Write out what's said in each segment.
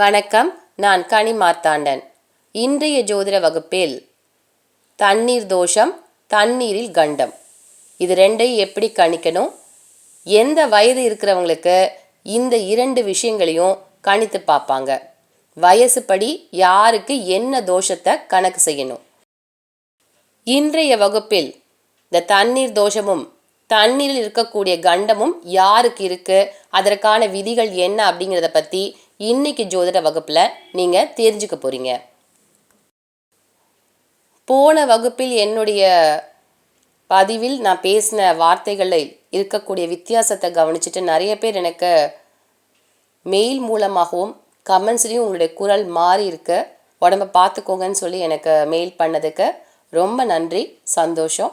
வணக்கம் நான் கனி மார்த்தாண்டன். இன்றைய ஜோதிட வகுப்பில் தண்ணீர் தோஷம் தண்ணீரில் கண்டம். இது ரெண்டையும் எப்படி கணிக்கணும்? எந்த வயது இருக்கிறவங்களுக்கு இந்த இரண்டு விஷயங்களையும் கணித்து பார்ப்பாங்க. வயசுப்படி யாருக்கு என்ன தோஷத்தை கணக்கு செய்யணும்? இன்றைய வகுப்பில் இந்த தண்ணீர் தோஷமும் தண்ணீரில் இருக்கக்கூடிய கண்டமும் யாருக்கு இருக்கு? அதற்கான விதிகள் என்ன அப்படிங்கிறத பற்றி இன்னைக்கு ஜோதிட வகுப்பில் நீங்கள் தெரிஞ்சுக்க போகிறீங்க போன வகுப்பில் என்னுடைய பதிவில் நான் பேசின வார்த்தைகளில் இருக்கக்கூடிய வித்தியாசத்தை கவனிச்சுட்டு நிறைய பேர் எனக்கு மெயில் மூலமாகவும் கமெண்ட்ஸ்லேயும் உங்களுடைய குரல் மாறி இருக்கு. உடம்ப பார்த்துக்கோங்கன்னு சொல்லி எனக்கு மெயில் பண்ணதுக்கு ரொம்ப நன்றி சந்தோஷம்.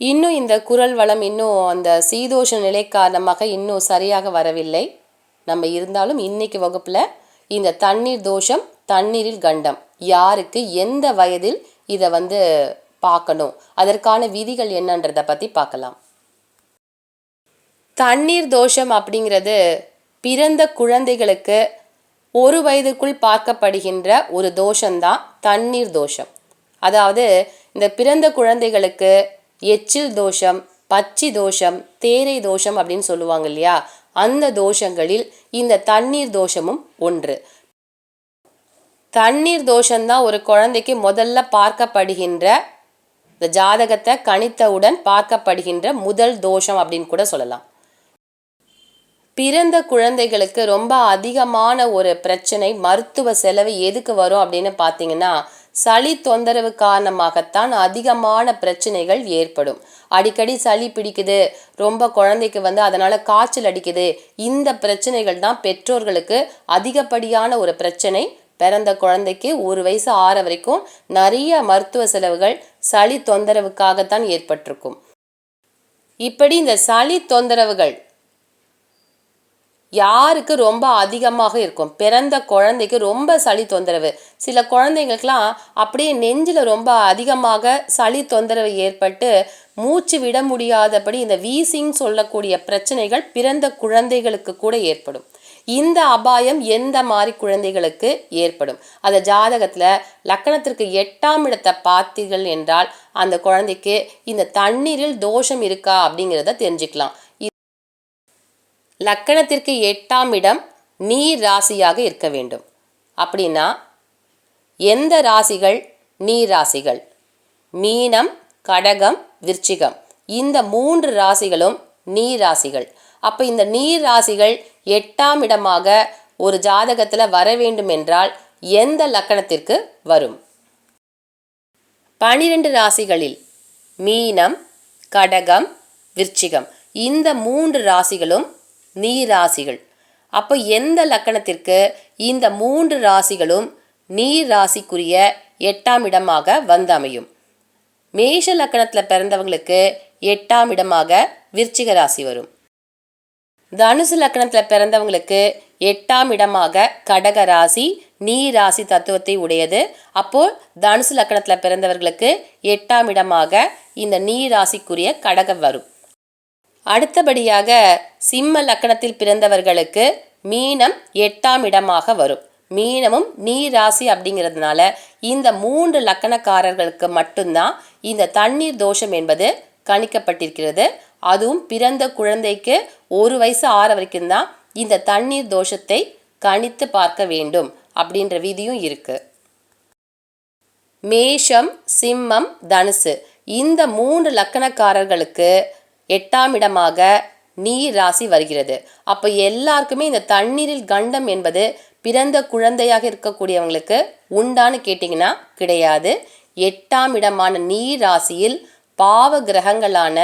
இன்னும் இந்த குரல் வளம் இன்னும் அந்த சீதோஷ நிலை காரணமாக இன்னும் சரியாக வரவில்லை. நம்ம இருந்தாலும் இன்னைக்கு வகுப்பில் இந்த தண்ணீர் தோஷம் தண்ணீரில் கண்டம். யாருக்கு எந்த வயதில் இதை வந்து பார்க்கணும்? அதற்கான விதிகள் என்னன்றதை பற்றி பார்க்கலாம். தண்ணீர் தோஷம் அப்படிங்கிறது பிறந்த குழந்தைகளுக்கு ஒரு வயதுக்குள் பார்க்கப்படுகின்ற ஒரு தோஷம்தான் தண்ணீர் தோஷம். அதாவது இந்த பிறந்த குழந்தைகளுக்கு எச்சில் தோஷம் பச்சி தோஷம் தேரை தோஷம் அப்படின்னு சொல்லுவாங்க இல்லையா? அந்த தோஷங்களில் இந்த தண்ணீர் தோஷமும் ஒன்று. தண்ணீர் தோஷம்தான் ஒரு குழந்தைக்கு முதல்ல பார்க்கப்படுகின்ற இந்த ஜாதகத்தை கணித்தவுடன் பார்க்கப்படுகின்ற முதல் தோஷம் அப்படின்னு கூட சொல்லலாம். பிறந்த குழந்தைகளுக்கு ரொம்ப அதிகமான ஒரு பிரச்சனை மருத்துவ செலவு எதுக்கு வரும் அப்படின்னு பார்த்தீங்கன்னா சளி தொந்தரவு காரணமாகத்தான் அதிகமான பிரச்சனைகள் ஏற்படும். அடிக்கடி சளி பிடிக்குது ரொம்ப குழந்தைக்கு வந்து அதனால காய்ச்சல் அடிக்குது இந்த பிரச்சனைகள் தான் பெற்றோர்களுக்கு அதிகப்படியான ஒரு பிரச்சனை. பிறந்த குழந்தைக்கு ஒரு வயசு ஆற வரைக்கும் நிறைய மருத்துவ செலவுகள் சளி தொந்தரவுக்காகத்தான் ஏற்பட்டிருக்கும். இப்படி இந்த சளி தொந்தரவுகள் யாருக்கு ரொம்ப அதிகமாக இருக்கும்? பிறந்த குழந்தைக்கு ரொம்ப சளி தொந்தரவு. சில குழந்தைங்களுக்கெல்லாம் அப்படியே நெஞ்சில் ரொம்ப அதிகமாக சளி தொந்தரவு ஏற்பட்டு மூச்சு விட முடியாதபடி இந்த வீசிங் சொல்லக்கூடிய பிரச்சனைகள் பிறந்த குழந்தைகளுக்கு கூட ஏற்படும். இந்த அபாயம் எந்த மாதிரி குழந்தைகளுக்கு ஏற்படும்? அந்த ஜாதகத்தில் லக்கணத்திற்கு எட்டாம் இடத்தை பார்த்தீர்கள் என்றால் அந்த குழந்தைக்கு இந்த தண்ணீரில் தோஷம் இருக்கா அப்படிங்கிறத தெரிஞ்சுக்கலாம். லக்கணத்திற்கு எட்டாம் இடம் நீர் ராசியாக இருக்க வேண்டும். அப்படின்னா எந்த ராசிகள்? நீர் ராசிகள். மீனம் கடகம் விருச்சிகம். இந்த மூன்று ராசிகளும் நீர் ராசிகள். அப்போ இந்த நீர் ராசிகள் எட்டாம் இடமாக ஒரு ஜாதகத்தில் வர வேண்டும் என்றால் எந்த லக்கணத்திற்கு வரும்? பனிரெண்டு ராசிகளில் மீனம் கடகம் விருச்சிகம். இந்த மூன்று ராசிகளும் நீர் ராசிகள் அப்போ எந்த லக்கணத்திற்கு இந்த மூன்று ராசிகளும் நீர் ராசிக்குரிய எட்டாம் இடமாக வந்து அமையும்? மேஷ லக்கணத்தில் பிறந்தவங்களுக்கு எட்டாம் இடமாக விருச்சிக ராசி வரும். தனுசு லக்கணத்தில் பிறந்தவங்களுக்கு எட்டாம் இடமாக கடக ராசி நீர் ராசி தத்துவத்தை உடையது. அப்போ தனுசு லக்கணத்தில் பிறந்தவர்களுக்கு எட்டாம் இடமாக இந்த நீர் ராசிக்குரிய கடகம் வரும். அடுத்தபடியாக சிம்ம லக்கணத்தில் பிறந்தவர்களுக்கு மீனம் எட்டாம் இடமாக வரும். மீனமும் நீர் ராசி அப்படிங்கிறதுனால இந்த மூன்று லக்கணக்காரர்களுக்கு மட்டும்தான் இந்த தண்ணீர் தோஷம் என்பது கணிக்கப்பட்டிருக்கிறது. அதுவும் பிறந்த குழந்தைக்கு ஒரு வயசு ஆற வரைக்கும் தான் இந்த தண்ணீர் தோஷத்தை கணித்து பார்க்க வேண்டும் அப்படின்ற விதியும் இருக்கு. மேஷம் சிம்மம் தனுசு இந்த மூன்று லக்கணக்காரர்களுக்கு எட்டாம் இடமாக நீர் ராசி வருகிறது. அப்போ எல்லாருக்குமே இந்த தண்ணீரில் கண்டம் என்பது பிறந்த குழந்தையாக இருக்கக்கூடியவங்களுக்கு உண்டான்னு கேட்டிங்கன்னா கிடையாது. எட்டாம் இடமான நீர் ராசியில் பாவ கிரகங்களான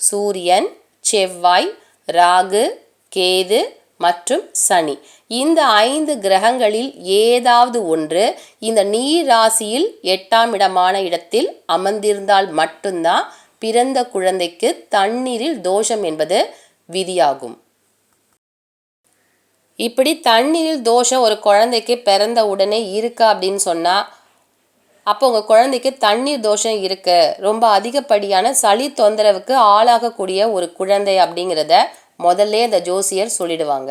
சூரியன் செவ்வாய் ராகு கேது மற்றும் சனி. இந்த ஐந்து கிரகங்களில் ஏதாவது ஒன்று இந்த நீர் ராசியில் எட்டாம் இடமான இடத்தில் அமர்ந்திருந்தால் மட்டும்தான் பிறந்த குழந்தைக்கு தண்ணீரில் தோஷம் என்பது விதியாகும். இப்படி தண்ணீரில் தோஷம் ஒரு குழந்தைக்கு பிறந்த உடனே இருக்கா அப்படின்னு சொன்னால் அப்போ உங்கள் குழந்தைக்கு தண்ணீர் தோஷம் இருக்கு. ரொம்ப அதிகப்படியான சளி தொந்தரவுக்கு ஆளாகக்கூடிய ஒரு குழந்தை அப்படிங்கிறத முதல்ல இந்த ஜோசியர் சொல்லிடுவாங்க.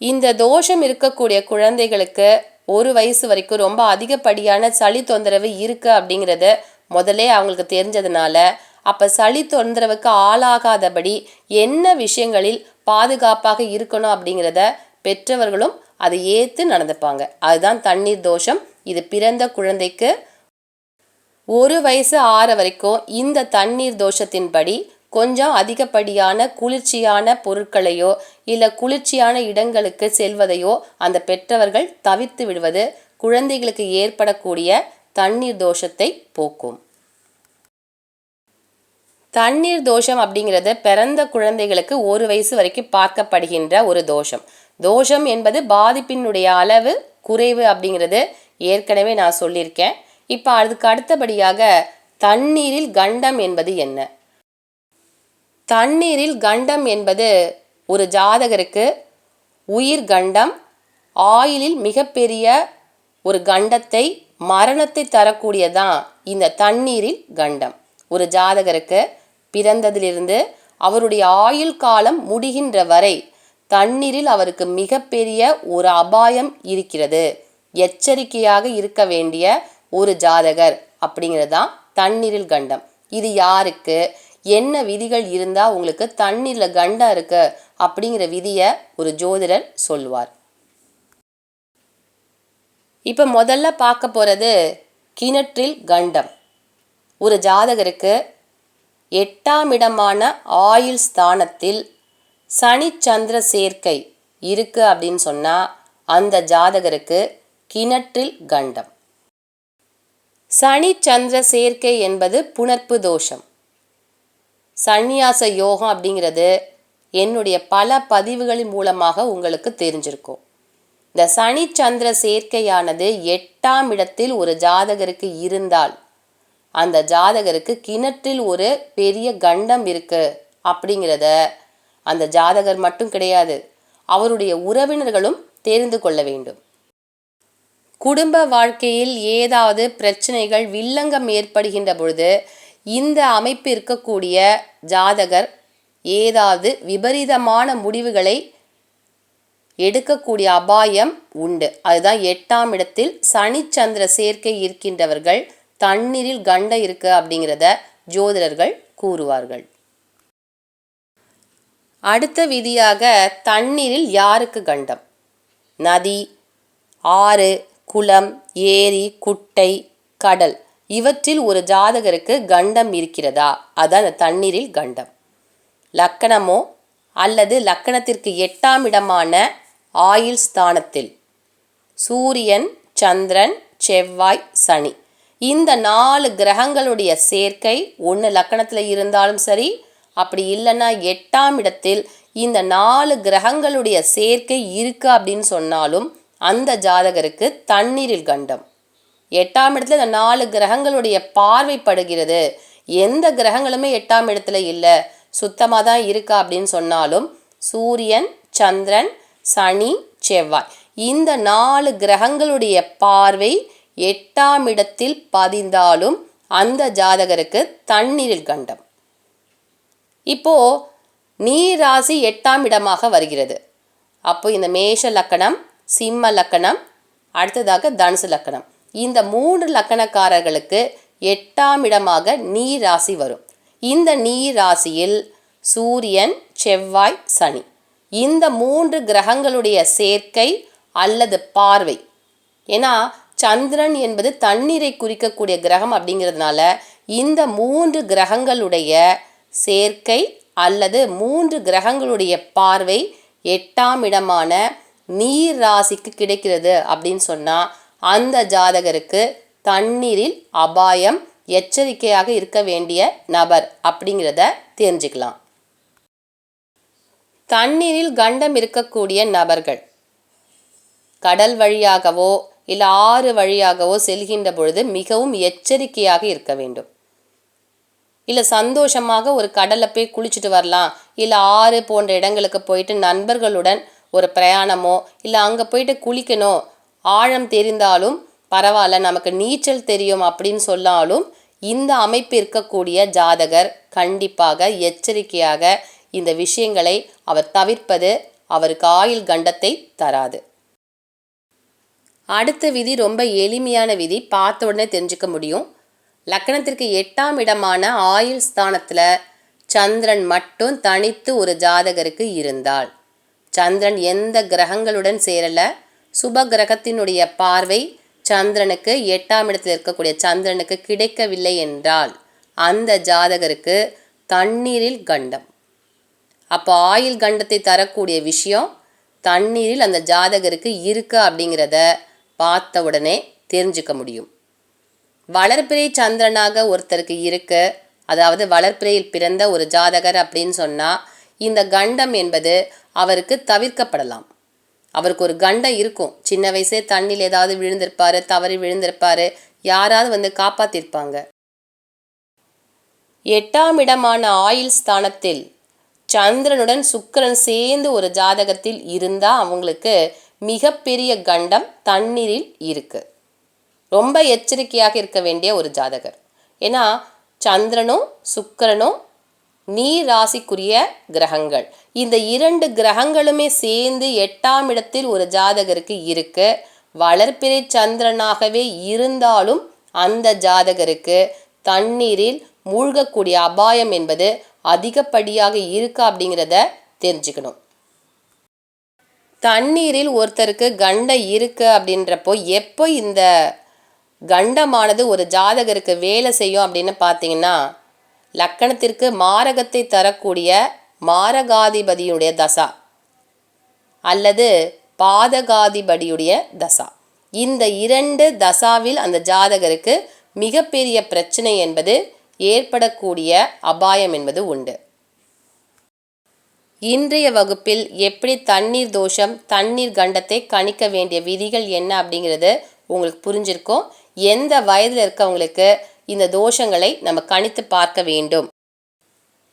இந்த தோஷம் இருக்கக்கூடிய குழந்தைகளுக்கு ஒரு வயசு வரைக்கும் ரொம்ப அதிகப்படியான சளி தொந்தரவு இருக்குது அப்படிங்கிறத முதலே அவங்களுக்கு தெரிஞ்சதுனால அப்போ சளி தொந்தரவுக்கு ஆளாகாதபடி என்ன விஷயங்களில் பாதுகாப்பாக இருக்கணும் அப்படிங்கிறத பெற்றவர்களும் அதை ஏற்று நடந்துப்பாங்க. அதுதான் தண்ணீர் தோஷம். இது பிறந்த குழந்தைக்கு ஒரு வயசு ஆற வரைக்கும் இந்த தண்ணீர் தோஷத்தின்படி கொஞ்சம் அதிகப்படியான குளிர்ச்சியான பொருட்களையோ இல்லை குளிர்ச்சியான இடங்களுக்கு செல்வதையோ அந்த பெற்றவர்கள் தவிர்த்து விடுவது குழந்தைகளுக்கு ஏற்படக்கூடிய தண்ணீர் தோஷத்தை போக்கும். தண்ணீர் தோஷம் அப்படிங்கிறது பிறந்த குழந்தைகளுக்கு ஒரு வயசு வரைக்கும் பார்க்கப்படுகின்ற ஒரு தோஷம். தோஷம் என்பது பாதிப்பினுடைய அளவு குறைவு அப்படிங்கிறது ஏற்கனவே நான் சொல்லியிருக்கேன். இப்போ அதுக்கு அடுத்தபடியாக தண்ணீரில் கண்டம் என்பது என்ன? தண்ணீரில் கண்டம் என்பது ஒரு ஜாதகருக்கு உயிர் கண்டம் ஆயிலில் மிகப்பெரிய ஒரு கண்டத்தை மரணத்தை தரக்கூடியதான் இந்த தண்ணீரில் கண்டம். ஒரு ஜாதகருக்கு பிறந்ததிலிருந்து அவருடைய ஆயுள் காலம் முடிகின்ற வரை தண்ணீரில் அவருக்கு மிகப்பெரிய ஒரு அபாயம் இருக்கிறது. எச்சரிக்கையாக இருக்க வேண்டிய ஒரு ஜாதகர் அப்படிங்கிறது தான் தண்ணீரில் கண்டம். இது யாருக்கு? என்ன விதிகள் இருந்தால் உங்களுக்கு தண்ணீரில் கண்டம் இருக்கு அப்படிங்கிற விதியை ஒரு ஜோதிடர் சொல்லுவார். இப்போ முதல்ல பார்க்க போகிறது கிணற்றில் கண்டம். ஒரு ஜாதகருக்கு எட்டாம் இடமான ஆயுள் ஸ்தானத்தில் சனி சந்திர சேர்க்கை இருக்கு அப்படின்னு சொன்னால் அந்த ஜாதகருக்கு கிணற்றில் கண்டம். சனி சந்திர சேர்க்கை என்பது புணர்ப்பு தோஷம். சந்நியாச யோகம் அப்படிங்கிறது என்னுடைய பல பதிவுகளின் மூலமாக உங்களுக்கு தெரிஞ்சிருக்கும். இந்த சனி சந்திர சேர்க்கையானது எட்டாம் இடத்தில் ஒரு ஜாதகருக்கு இருந்தால் அந்த ஜாதகருக்கு கிணற்றில் ஒரு பெரிய கண்டம் இருக்கு அப்படிங்கிறத அந்த ஜாதகர் மட்டும் கிடையாது அவருடைய உறவினர்களும் தெரிந்து கொள்ள வேண்டும். குடும்ப வாழ்க்கையில் ஏதாவது பிரச்சனைகள் வில்லங்கம் ஏற்படுகின்ற பொழுது இந்த அமைப்பு இருக்கக்கூடிய ஜாதகர் ஏதாவது விபரீதமான முடிவுகளை எடுக்கக்கூடிய அபாயம் உண்டு. அதுதான் எட்டாம் இடத்தில் சனிச்சந்திர சேர்க்கை இருக்கின்றவர்கள் தண்ணீரில் கண்ட இருக்கு அப்படிங்கிறத ஜோதிடர்கள் கூறுவார்கள். அடுத்த விதியாக தண்ணீரில் யாருக்கு கண்டம்? நதி ஆறு குளம் ஏரி குட்டை கடல். இவற்றில் ஒரு ஜாதகருக்கு கண்டம் இருக்கிறதா? அதான் அந்த தண்ணீரில் கண்டம். லக்கணமோ அல்லது லக்கணத்திற்கு எட்டாம் இடமான ஆயுள் ஸ்தானத்தில். சூரியன் சந்திரன் செவ்வாய் சனி. இந்த நாலு கிரகங்களுடைய சேர்க்கை ஒன்று லக்கணத்தில் இருந்தாலும் சரி அப்படி இல்லைன்னா எட்டாம் இடத்தில் இந்த நாலு கிரகங்களுடைய சேர்க்கை இருக்கு அப்படின்னு சொன்னாலும் அந்த ஜாதகருக்கு தண்ணீரில் கண்டம். எட்டாம் இடத்துல இந்த நாலு கிரகங்களுடைய பார்வைப்படுகிறது எந்த கிரகங்களுமே எட்டாம் இடத்துல இல்லை. சுத்தமாக தான் இருக்கா அப்படின்னு சொன்னாலும் சூரியன் சந்திரன் சனி செவ்வாய். இந்த நாலு கிரகங்களுடைய பார்வை எட்டாம் இடத்தில் பதிந்தாலும் அந்த ஜாதகருக்கு தண்ணீரில் கண்டம். இப்போ நீர் ராசி எட்டாம் இடமாக வருகிறது. அப்போ இந்த மேஷ லக்கணம் சிம்ம லக்கணம் அடுத்ததாக தனுசு லக்கணம். இந்த மூன்று லக்கணக்காரர்களுக்கு எட்டாம் இடமாக நீர் ராசி வரும். இந்த நீர் ராசியில் சூரியன் செவ்வாய் சனி. இந்த மூன்று கிரகங்களுடைய சேர்க்கை அல்லது பார்வை. ஏன்னா சந்திரன் என்பது தண்ணீரை குறிக்கக்கூடிய கிரகம் அப்படிங்கிறதுனால இந்த மூன்று கிரகங்களுடைய சேர்க்கை அல்லது மூன்று கிரகங்களுடைய பார்வை எட்டாம் இடமான நீர் ராசிக்கு கிடைக்கிறது அப்படின்னு சொன்னால் அந்த ஜாதகருக்கு தண்ணீரில் அபாயம் எச்சரிக்கையாக இருக்க வேண்டிய நபர் அப்படிங்கிறத தெரிஞ்சுக்கலாம். தண்ணீரில் கண்டம் இருக்கக்கூடிய நபர்கள். கடல் வழியாகவோ இல்லை ஆறு வழியாகவோ செல்கின்ற பொழுது மிகவும் எச்சரிக்கையாக இருக்க வேண்டும். இல்லை சந்தோஷமாக ஒரு கடலை போய் குளிச்சுட்டு வரலாம். இல்லை ஆறு போன்ற இடங்களுக்கு போயிட்டு நண்பர்களுடன் ஒரு பிரயாணமோ இல்லை அங்கே போயிட்டு குளிக்கணும் ஆழம் தெரிந்தாலும் பரவாயில்ல நமக்கு நீச்சல் தெரியும் அப்படின்னு சொன்னாலும் இந்த அமைப்பு இருக்கக்கூடிய ஜாதகர் கண்டிப்பாக எச்சரிக்கையாக இந்த விஷயங்களை அவர் தவிர்ப்பது அவருக்கு ஆயுள் கண்டத்தை தராது. அடுத்த விதி ரொம்ப எளிமையான விதி பார்த்த உடனே தெரிஞ்சுக்க முடியும். லக்கணத்திற்கு எட்டாம் இடமான ஆயுள் ஸ்தானத்தில் சந்திரன் மட்டும் தனித்து ஒரு ஜாதகருக்கு இருந்தால் சந்திரன் எந்த கிரகங்களுடன் சேரல? சுப கிரகத்தினுடைய பார்வை சந்திரனுக்கு எட்டாம் இடத்தில் இருக்கக்கூடிய சந்திரனுக்கு கிடைக்கவில்லை என்றால் அந்த ஜாதகருக்கு தண்ணீரில் கண்டம். அப்போ ஆயில் கண்டத்தை தரக்கூடிய விஷயம் தண்ணீரில் அந்த ஜாதகருக்கு இருக்கா அப்படிங்கிறத பார்த்த உடனே தெரிஞ்சுக்க முடியும். வளர்பிறை சந்திரனாக ஒருத்தருக்கு இருக்கு. அதாவது வளர்ப்பிறையில் பிறந்த ஒரு ஜாதகர் அப்படின்னு சொன்னால் இந்த கண்டம் என்பது அவருக்கு தவிர்க்கப்படலாம். அவருக்கு ஒரு கண்டம் இருக்கும். சின்ன வயசே தண்ணியில் ஏதாவது விழுந்திருப்பார் தவறி விழுந்திருப்பார் யாராவது வந்து காப்பாற்றிருப்பாங்க எட்டாம் இடமான ஆயுள் ஸ்தானத்தில் சந்திரனுடன் சுக்கிரன் சேர்ந்து ஒரு ஜாதகத்தில் இருந்தால் அவங்களுக்கு மிகப்பெரிய கண்டம் தண்ணீரில் இருக்கு. ரொம்ப எச்சரிக்கையாக இருக்க வேண்டிய ஒரு ஜாதகர். ஏன்னா சந்திரனும் சுக்கரனும் நீர் ராசிக்குரிய கிரகங்கள். இந்த இரண்டு கிரகங்களுமே சேர்ந்து எட்டாம் இடத்தில் ஒரு ஜாதகருக்கு இருக்கு. வளர்ப்பிறை சந்திரனாகவே இருந்தாலும் அந்த ஜாதகருக்கு தண்ணீரில் மூழ்கக்கூடிய அபாயம் என்பது அதிகப்படியாக இருக்கா அப்படிங்கிறத தெரிஞ்சுக்கணும். தண்ணீரில் ஒருத்தருக்கு கண்டம் இருக்கு அப்படின்றப்போ எப்போ இந்த கண்டமானது ஒரு ஜாதகருக்கு வேலை செய்யும் அப்படின்னு பார்த்தீங்கன்னா லக்கணத்திற்கு மாரகத்தை தரக்கூடிய மாரகாதிபதியுடைய தசா அல்லது பாதகாதிபதியுடைய தசா. இந்த இரண்டு தசாவில் அந்த ஜாதகருக்கு மிகப்பெரிய பிரச்சனை என்பது ஏற்படக்கூடிய அபாயம் என்பது உண்டு. இன்றைய வகுப்பில் எப்படி தண்ணீர் தோஷம் தண்ணீர் கண்டத்தை கணிக்க வேண்டிய விதிகள் என்ன அப்படிங்கிறது உங்களுக்கு புரிஞ்சிருக்கும். எந்த வயதில் இருக்கவங்களுக்கு இந்த தோஷங்களை நம்ம கணித்து பார்க்க வேண்டும்.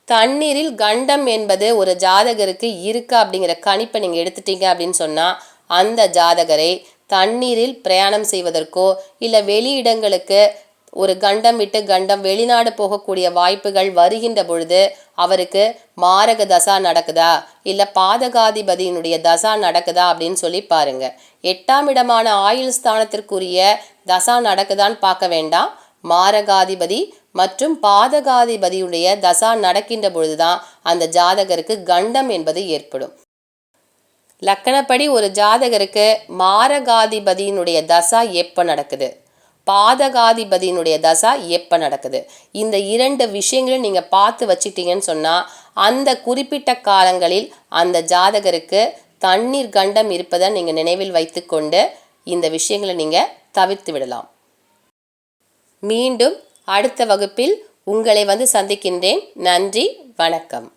தண்ணீரில் கண்டம் என்பது ஒரு ஜாதகருக்கு இருக்கா அப்படிங்கிற கணிப்பை நீங்கள் எடுத்துட்டீங்க அப்படின்னு சொன்னால் அந்த ஜாதகரை தண்ணீரில் பிரயாணம் செய்வதற்கோ இல்லை வெளியிடங்களுக்கு ஒரு கண்டம் விட்டு கண்டம் வெளிநாடு போகக்கூடிய வாய்ப்புகள் வருகின்ற பொழுது அவருக்கு மாரக தசா நடக்குதா? இல்லை பாதகாதிபதியினுடைய தசா நடக்குதா அப்படின்னு சொல்லி பாருங்க. எட்டாம் இடமான ஆயுள் ஸ்தானத்திற்குரிய தசா நடக்குதான்னு பார்க்க வேண்டாம். மாரகாதிபதி மற்றும் பாதகாதிபதியுடைய தசா நடக்கின்ற பொழுதுதான் அந்த ஜாதகருக்கு கண்டம் என்பது ஏற்படும். லக்கணப்படி ஒரு ஜாதகருக்கு மாரகாதிபதியினுடைய தசா எப்போ நடக்குது? பாதகாதிபதியினுடைய தசா எப்போ நடக்குது? இந்த இரண்டு விஷயங்களும் நீங்கள் பார்த்து வச்சுக்கிட்டீங்கன்னு சொன்னால் அந்த குறிப்பிட்ட காலங்களில் அந்த ஜாதகருக்கு தண்ணீர் கண்டம் இருப்பதை நீங்கள் நினைவில் வைத்துக்கொண்டு இந்த விஷயங்களை நீங்கள் தவிர்த்து விடலாம். மீண்டும் அடுத்த வகுப்பில் உங்களை வந்து சந்திக்கின்றேன். நன்றி வணக்கம்.